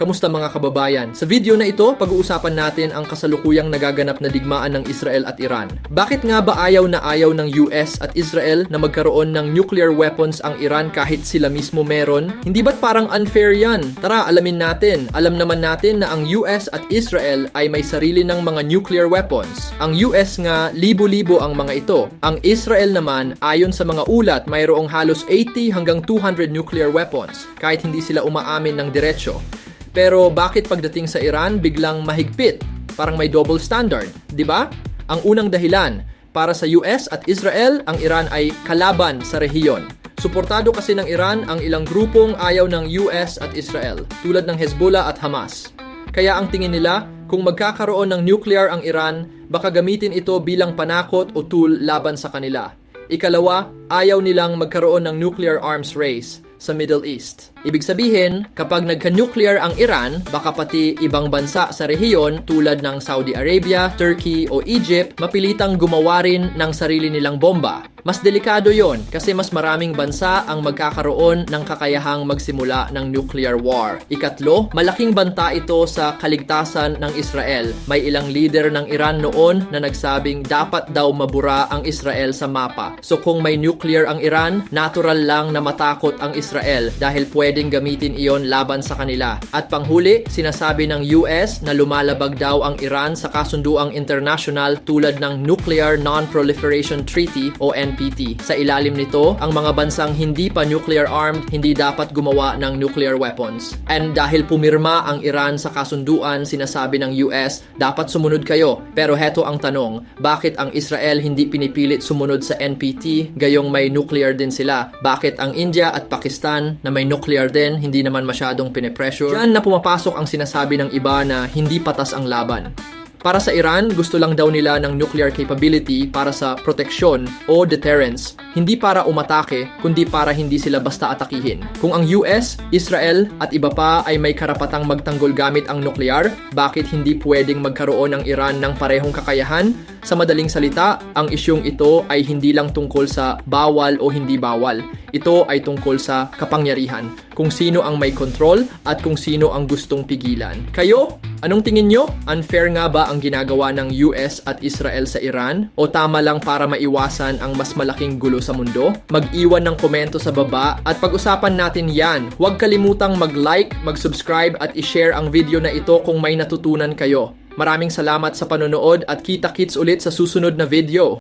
Kamusta mga kababayan? Sa video na ito, pag-uusapan natin ang kasalukuyang nagaganap na digmaan ng Israel at Iran. Bakit nga ba ayaw na ayaw ng US at Israel na magkaroon ng nuclear weapons ang Iran kahit sila mismo meron? Hindi ba't parang unfair yan? Tara, alamin natin. Alam naman natin na ang US at Israel ay may sarili ng mga nuclear weapons. Ang US nga, libo-libo ang mga ito. Ang Israel naman, ayon sa mga ulat, mayroong halos 80 hanggang 200 nuclear weapons kahit hindi sila umaamin ng diretsyo. Pero bakit pagdating sa Iran biglang mahigpit? Parang may double standard, di ba? Ang unang dahilan, para sa US at Israel, ang Iran ay kalaban sa rehiyon. Suportado kasi ng Iran ang ilang grupong ayaw ng US at Israel, tulad ng Hezbollah at Hamas. Kaya ang tingin nila, kung magkakaroon ng nuclear ang Iran, baka gamitin ito bilang panakot o tool laban sa kanila. Ikalawa, ayaw nilang magkaroon ng nuclear arms race sa Middle East. Ibig sabihin, kapag nagka-nuclear ang Iran, baka pati ibang bansa sa rehiyon tulad ng Saudi Arabia, Turkey o Egypt mapilitang gumawa rin ng sarili nilang bomba. Mas delikado yon kasi mas maraming bansa ang magkakaroon ng kakayahang magsimula ng nuclear war. Ikatlo, malaking banta ito sa kaligtasan ng Israel. May ilang leader ng Iran noon na nagsabing dapat daw mabura ang Israel sa mapa. So kung may nuclear ang Iran, natural lang na matakot ang Israel dahil pwedeng gamitin iyon laban sa kanila. At panghuli, sinasabi ng US na lumalabag daw ang Iran sa kasunduang international tulad ng Nuclear Non-Proliferation Treaty o NPT. Sa ilalim nito, ang mga bansang hindi pa nuclear armed hindi dapat gumawa ng nuclear weapons. And dahil pumirma ang Iran sa kasunduan, sinasabi ng US, dapat sumunod kayo. Pero heto ang tanong, bakit ang Israel hindi pinipilit sumunod sa NPT gayong may nuclear din sila? Bakit ang India at Pakistan na may nuclear din hindi naman masyadong pinipressure? Diyan na pumapasok ang sinasabi ng iba na hindi patas ang laban. Para sa Iran, gusto lang daw nila ng nuclear capability para sa proteksyon o deterrence, hindi para umatake, kundi para hindi sila basta atakihin. Kung ang US, Israel at iba pa ay may karapatang magtanggol gamit ang nuklear, bakit hindi pwedeng magkaroon ng Iran ng parehong kakayahan? Sa madaling salita, ang isyong ito ay hindi lang tungkol sa bawal o hindi bawal. Ito ay tungkol sa kapangyarihan, kung sino ang may control at kung sino ang gustong pigilan. Kayo, Anong tingin nyo? Unfair nga ba ang ginagawa ng US at Israel sa Iran? O tama lang para maiwasan ang mas malaking gulo sa mundo? Mag-iwan ng komento sa baba at pag-usapan natin yan. Huwag kalimutang mag-like, mag-subscribe at i-share ang video na ito kung may natutunan kayo. Maraming salamat sa panonood at kita-kits ulit sa susunod na video.